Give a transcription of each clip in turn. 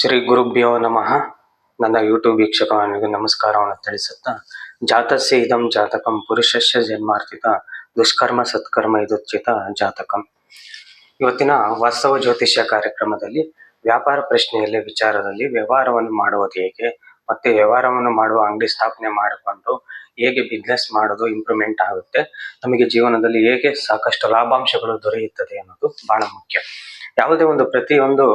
ಶ್ರೀ ಗುರುಭ್ಯೋ ನಮಃ. ನನ್ನ ಯೂಟ್ಯೂಬ್ ವೀಕ್ಷಕನಿಗೆ ನಮಸ್ಕಾರವನ್ನು ತಿಳಿಸುತ್ತಾ, ಜಾತಸ್ಯ ಇದಂ ಜಾತಕಂ ಪುರುಷಸ್ಯ ಜನ್ಮಾರ್ಜಿತ, ದುಷ್ಕರ್ಮ ಸತ್ಕರ್ಮ ಇದುಚಿತ ಜಾತಕಂ. ಇವತ್ತಿನ ವಾಸ್ತವ ಜ್ಯೋತಿಷ್ಯ ಕಾರ್ಯಕ್ರಮದಲ್ಲಿ ವ್ಯಾಪಾರ ಪ್ರಶ್ನೆಯಲ್ಲಿ, ವಿಚಾರದಲ್ಲಿ ವ್ಯವಹಾರವನ್ನು ಮಾಡುವುದು ಹೇಗೆ, ಮತ್ತೆ ವ್ಯವಹಾರವನ್ನು ಮಾಡುವ ಅಂಗಡಿ ಸ್ಥಾಪನೆ ಮಾಡಿಕೊಂಡು ಹೇಗೆ ಬಿಸ್ನೆಸ್ ಮಾಡೋದು ಇಂಪ್ರೂವ್ಮೆಂಟ್ ಆಗುತ್ತೆ, ನಮಗೆ ಜೀವನದಲ್ಲಿ ಹೇಗೆ ಸಾಕಷ್ಟು ಲಾಭಾಂಶಗಳು ದೊರೆಯುತ್ತದೆ ಅನ್ನೋದು ಬಹಳ ಮುಖ್ಯ. ಯಾವುದೇ ಒಂದು ಪ್ರತಿಯೊಂದು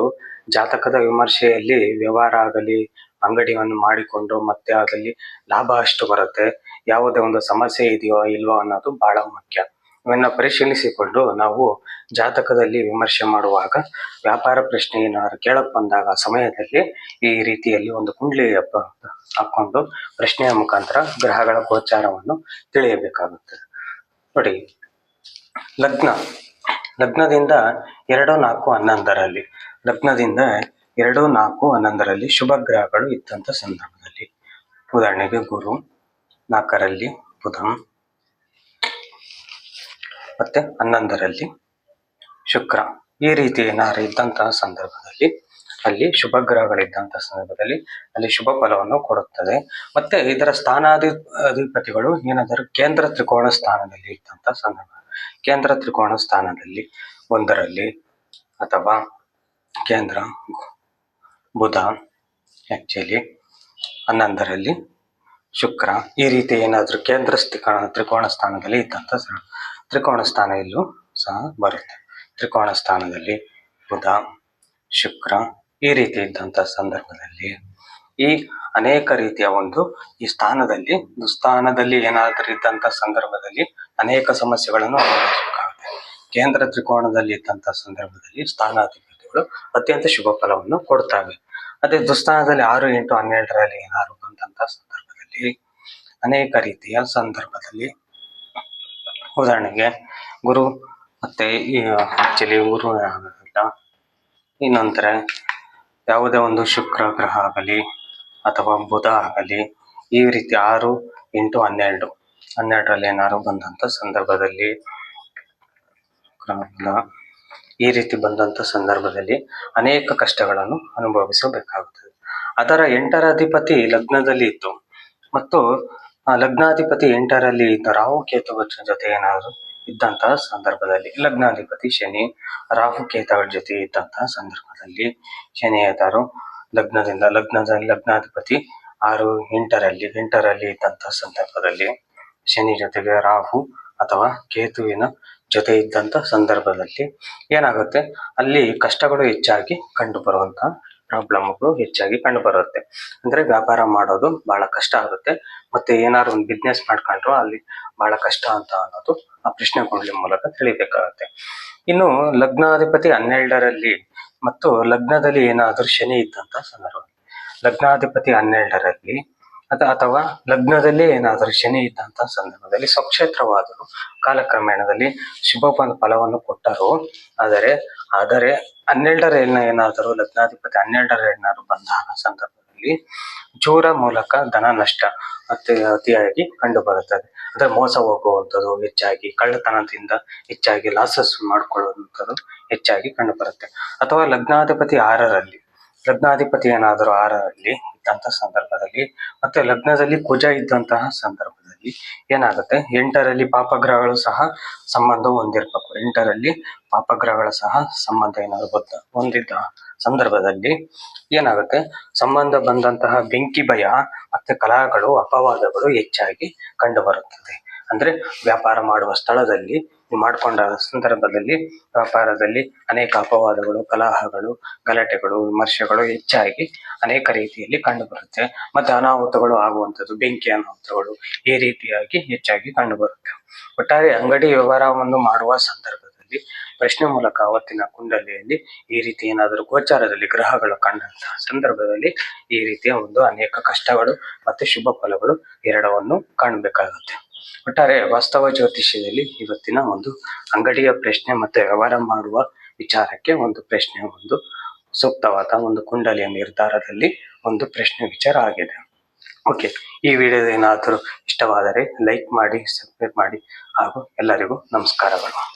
ಜಾತಕದ ವಿಮರ್ಶೆಯಲ್ಲಿ ವ್ಯವಹಾರ ಆಗಲಿ, ಅಂಗಡಿಯನ್ನು ಮಾಡಿಕೊಂಡು ಮತ್ತೆ ಅದರಲ್ಲಿ ಲಾಭ ಅಷ್ಟು ಬರುತ್ತೆ. ಯಾವುದೇ ಒಂದು ಸಮಸ್ಯೆ ಇದೆಯೋ ಇಲ್ವೋ ಅನ್ನೋದು ಬಹಳ ಮುಖ್ಯ. ಇವನ್ನ ಪರಿಶೀಲಿಸಿಕೊಂಡು ನಾವು ಜಾತಕದಲ್ಲಿ ವಿಮರ್ಶೆ ಮಾಡುವಾಗ ವ್ಯಾಪಾರ ಪ್ರಶ್ನೆ ಏನಾದ್ರು ಕೇಳಕ್ ಬಂದಾಗ ಸಮಯದಲ್ಲಿ ಈ ರೀತಿಯಲ್ಲಿ ಒಂದು ಕುಂಡ್ಲಿ ಹಾಕೊಂಡು ಪ್ರಶ್ನೆಯ ಮುಖಾಂತರ ಗ್ರಹಗಳ ಗೋಚಾರವನ್ನು ತಿಳಿಯಬೇಕಾಗುತ್ತದೆ ನೋಡಿ, ಲಗ್ನ. ಲಗ್ನದಿಂದ ಎರಡು, ನಾಲ್ಕು, ಹನ್ನೊಂದರಲ್ಲಿ ಲಗ್ನದಿಂದ ಎರಡು ನಾಲ್ಕು ಹನ್ನೊಂದರಲ್ಲಿ ಶುಭ ಗ್ರಹಗಳು ಇದ್ದಂಥ ಸಂದರ್ಭದಲ್ಲಿ. ಉದಾಹರಣೆಗೆ ಗುರು, ನಾಲ್ಕರಲ್ಲಿ ಬುಧ, ಮತ್ತೆ ಹನ್ನೊಂದರಲ್ಲಿ ಶುಕ್ರ. ಈ ರೀತಿ ಏನಾದ್ರು ಇದ್ದಂತಹ ಸಂದರ್ಭದಲ್ಲಿ, ಅಲ್ಲಿ ಶುಭ ಗ್ರಹಗಳಿದ್ದಂತಹ ಸಂದರ್ಭದಲ್ಲಿ ಅಲ್ಲಿ ಶುಭ ಫಲವನ್ನು ಕೊಡುತ್ತದೆ. ಮತ್ತೆ ಇದರ ಸ್ಥಾನಾಧಿ, ಅಧಿಪತಿಗಳು ಏನಾದರೂ ಕೇಂದ್ರ ತ್ರಿಕೋಣ ಸ್ಥಾನದಲ್ಲಿ ಇದ್ದಂಥ ಸಂದರ್ಭ. ಕೇಂದ್ರ ತ್ರಿಕೋಣ ಸ್ಥಾನದಲ್ಲಿ ಒಂದರಲ್ಲಿ ಅಥವಾ ಕೇಂದ್ರ ಬುಧ ಆಕ್ಚುಲಿ ಹನ್ನೊಂದರಲ್ಲಿ ಶುಕ್ರ. ಈ ರೀತಿ ಏನಾದರೂ ಕೇಂದ್ರ ಸ್ಥಿಕೋಣ ತ್ರಿಕೋಣ ಸ್ಥಾನದಲ್ಲಿ ಇದ್ದಂಥ ತ್ರಿಕೋಣ ಸ್ಥಾನ ಇಲ್ಲೂ ಸಹ ಬರುತ್ತೆ. ತ್ರಿಕೋಣ ಸ್ಥಾನದಲ್ಲಿ ಬುಧ, ಶುಕ್ರ ಈ ರೀತಿ ಇದ್ದಂಥ ಸಂದರ್ಭದಲ್ಲಿ ಈ ಅನೇಕ ರೀತಿಯ ಒಂದು ಈ ಸ್ಥಾನದಲ್ಲಿ, ದುಸ್ಥಾನದಲ್ಲಿ ಏನಾದರೂ ಇದ್ದಂಥ ಸಂದರ್ಭದಲ್ಲಿ ಅನೇಕ ಸಮಸ್ಯೆಗಳನ್ನು ಅನುಭವಿಸಬೇಕಾಗುತ್ತೆ. ಕೇಂದ್ರ ತ್ರಿಕೋಣದಲ್ಲಿ ಇದ್ದಂಥ ಸಂದರ್ಭದಲ್ಲಿ ಅತ್ಯಂತ ಶುಭ ಫಲವನ್ನು ಕೊಡ್ತವೆ. ಅದೇ ದುಸ್ಥಾನದಲ್ಲಿ ಆರು ಎಂಟು ಹನ್ನೆರಡರಲ್ಲಿ ಏನಾದ್ರು ಬಂದಂತಹ ಸಂದರ್ಭದಲ್ಲಿ, ಅನೇಕ ರೀತಿಯ ಸಂದರ್ಭದಲ್ಲಿ ಉದಾಹರಣೆಗೆ ಗುರು ಮತ್ತೆ ಆಕ್ಚುಲಿ ಗುರು ಆಗೋದಿಲ್ಲ ಇನ್ನೊಂದರೆ ಯಾವುದೇ ಒಂದು ಶುಕ್ರ ಗ್ರಹ ಆಗಲಿ ಅಥವಾ ಬುಧ ಆಗಲಿ, ಈ ರೀತಿ ಆರು ಎಂಟು ಹನ್ನೆರಡು, ಹನ್ನೆರಡರಲ್ಲಿ ಏನಾದ್ರು ಬಂದಂಥ ಸಂದರ್ಭದಲ್ಲಿ ಗ್ರಹಗಳ ಈ ರೀತಿ ಬಂದಂಥ ಸಂದರ್ಭದಲ್ಲಿ ಅನೇಕ ಕಷ್ಟಗಳನ್ನು ಅನುಭವಿಸಬೇಕಾಗುತ್ತದೆ. ಅದರ ಎಂಟರ ಅಧಿಪತಿ ಲಗ್ನದಲ್ಲಿ ಇತ್ತು ಮತ್ತು ಲಗ್ನಾಧಿಪತಿ ಎಂಟರಲ್ಲಿ ಇದ್ದ ರಾಹು ಕೇತುಗಳ ಜೊತೆ ಏನಾದ್ರು ಇದ್ದಂತಹ ಸಂದರ್ಭದಲ್ಲಿ, ಲಗ್ನಾಧಿಪತಿ ಶನಿ, ರಾಹು ಕೇತುಗಳ ಜೊತೆ ಇದ್ದಂತಹ ಸಂದರ್ಭದಲ್ಲಿ ಶನಿ ಲಗ್ನದಿಂದ ಲಗ್ನದಲ್ಲಿ ಲಗ್ನಾಧಿಪತಿ ಆರು, ಎಂಟರಲ್ಲಿ ಎಂಟರಲ್ಲಿ ಇದ್ದಂತಹ ಸಂದರ್ಭದಲ್ಲಿ ಶನಿ ಜೊತೆಗೆ ರಾಹು ಅಥವಾ ಕೇತುವಿನ ಜೊತೆ ಇದ್ದಂಥ ಸಂದರ್ಭದಲ್ಲಿ ಏನಾಗುತ್ತೆ? ಅಲ್ಲಿ ಕಷ್ಟಗಳು ಹೆಚ್ಚಾಗಿ ಕಂಡು ಬರುವಂತ ಪ್ರಾಬ್ಲಮ್ಗಳು ಹೆಚ್ಚಾಗಿ ಕಂಡು ಬರುತ್ತೆ ಅಂದ್ರೆ ವ್ಯಾಪಾರ ಮಾಡೋದು ಬಹಳ ಕಷ್ಟ ಆಗುತ್ತೆ. ಮತ್ತೆ ಏನಾದ್ರು ಒಂದು ಬಿಸ್ನೆಸ್ ಮಾಡ್ಕೊಂಡ್ರು ಅಲ್ಲಿ ಬಹಳ ಕಷ್ಟ ಅಂತ ಅನ್ನೋದು ಆ ಪ್ರಶ್ನೆ ಕೊಂಡ್ಲಿ ಮೂಲಕ ತಿಳಿಬೇಕಾಗುತ್ತೆ. ಇನ್ನು ಲಗ್ನಾಧಿಪತಿ ಹನ್ನೆರಡರಲ್ಲಿ ಮತ್ತು ಲಗ್ನದಲ್ಲಿ ಏನಾದರೂ ಶನಿ ಇದ್ದಂತ ಸಂದರ್ಭ. ಲಗ್ನಾಧಿಪತಿ ಹನ್ನೆರಡರಲ್ಲಿ ಅಥ ಅಥವಾ ಲಗ್ನದಲ್ಲಿ ಏನಾದರೂ ಶನಿ ಇದ್ದಂತಹ ಸಂದರ್ಭದಲ್ಲಿ ಸ್ವಕ್ಷೇತ್ರವಾದರೂ ಕಾಲಕ್ರಮೇಣದಲ್ಲಿ ಶುಭ ಫಲವನ್ನು ಕೊಟ್ಟರು. ಆದರೆ ಆದರೆ ಹನ್ನೆರಡರ ಏನಾದರೂ, ಲಗ್ನಾಧಿಪತಿ ಹನ್ನೆರಡರ ಏನಾದ್ರು ಬಂದ ಸಂದರ್ಭದಲ್ಲಿ ಜೋರ ಮೂಲಕ ಧನ ನಷ್ಟ ಅತಿ, ಅತಿಯಾಗಿ ಕಂಡು ಬರುತ್ತದೆ ಅಂದ್ರೆ ಮೋಸ ಹೋಗುವಂಥದ್ದು ಹೆಚ್ಚಾಗಿ, ಕಳ್ಳತನದಿಂದ ಹೆಚ್ಚಾಗಿ, ಲಾಸಸ್ ಮಾಡ್ಕೊಳ್ಳುವಂಥದ್ದು ಹೆಚ್ಚಾಗಿ ಕಂಡು ಬರುತ್ತೆ ಅಥವಾ ಲಗ್ನಾಧಿಪತಿ ಆರರಲ್ಲಿ ಲಗ್ನಾಧಿಪತಿ ಏನಾದ್ರು ಆರರಲ್ಲಿ ಇದ್ದಂತಹ ಸಂದರ್ಭದಲ್ಲಿ ಮತ್ತೆ ಲಗ್ನದಲ್ಲಿ ಕುಜ ಇದ್ದಂತಹ ಸಂದರ್ಭದಲ್ಲಿ ಏನಾಗುತ್ತೆ? ಎಂಟರಲ್ಲಿ ಪಾಪಗ್ರಹಗಳು ಸಹ ಸಂಬಂಧ ಹೊಂದಿರ್ಬೇಕು. ಎಂಟರಲ್ಲಿ ಪಾಪಗ್ರಹಗಳ ಸಹ ಸಂಬಂಧ ಏನಾದ್ರು ಬದ್ದ ಹೊಂದಿದ್ದ ಸಂದರ್ಭದಲ್ಲಿ ಏನಾಗುತ್ತೆ? ಸಂಬಂಧ ಬಂದಂತಹ ಬೆಂಕಿ ಭಯ ಮತ್ತೆ ಕಲಹಗಳು, ಅಪವಾದಗಳು ಹೆಚ್ಚಾಗಿ ಕಂಡು ಬರುತ್ತದೆ ಅಂದ್ರೆ ವ್ಯಾಪಾರ ಮಾಡುವ ಸ್ಥಳದಲ್ಲಿ ಮಾಡಿಕೊಂಡ ಸಂದರ್ಭದಲ್ಲಿ ವ್ಯಾಪಾರದಲ್ಲಿ ಅನೇಕ ಅಪವಾದಗಳು, ಕಲಹಗಳು, ಗಲಾಟೆಗಳು, ವಿಮರ್ಶೆಗಳು ಹೆಚ್ಚಾಗಿ ಅನೇಕ ರೀತಿಯಲ್ಲಿ ಕಂಡು ಬರುತ್ತೆ ಮತ್ತೆ ಅನಾಹುತಗಳು ಆಗುವಂಥದ್ದು, ಬೆಂಕಿ ಅನಾಹುತಗಳು ಈ ರೀತಿಯಾಗಿ ಹೆಚ್ಚಾಗಿ ಕಂಡು ಬರುತ್ತೆ ಒಟ್ಟಾರೆ ಅಂಗಡಿ ವ್ಯವಹಾರವನ್ನು ಮಾಡುವ ಸಂದರ್ಭದಲ್ಲಿ ಪ್ರಶ್ನೆ ಮೂಲಕ ಅವತ್ತಿನ ಕುಂಡಲಿಯಲ್ಲಿ ಈ ರೀತಿ ಏನಾದರೂ ಗೋಚಾರದಲ್ಲಿ ಗ್ರಹಗಳು ಕಂಡಂತಹ ಸಂದರ್ಭದಲ್ಲಿ ಈ ರೀತಿಯ ಒಂದು ಅನೇಕ ಕಷ್ಟಗಳು ಮತ್ತು ಶುಭ ಫಲಗಳು ಎರಡವನ್ನು ಕಾಣಬೇಕಾಗುತ್ತೆ. ಒಟ್ಟಾರೆ ವಾಸ್ತವ ಜ್ಯೋತಿಷ್ಯದಲ್ಲಿ ಇವತ್ತಿನ ಒಂದು ಅಂಗಡಿಯ ಪ್ರಶ್ನೆ ಮತ್ತೆ ವ್ಯವಹಾರ ಮಾಡುವ ವಿಚಾರಕ್ಕೆ ಒಂದು ಪ್ರಶ್ನೆ, ಒಂದು ಸೂಕ್ತವಾದ ಒಂದು ಕುಂಡಲಿಯ ನಿರ್ಧಾರದಲ್ಲಿ ಒಂದು ಪ್ರಶ್ನೆ ವಿಚಾರ ಆಗಿದೆ. ಓಕೆ ಈ ವಿಡಿಯೋ ಏನಾದರೂ ಇಷ್ಟವಾದರೆ ಲೈಕ್ ಮಾಡಿ, ಸಬ್ಸ್ಕ್ರೈಬ್ ಮಾಡಿ ಹಾಗೂ ಎಲ್ಲರಿಗೂ ನಮಸ್ಕಾರಗಳು.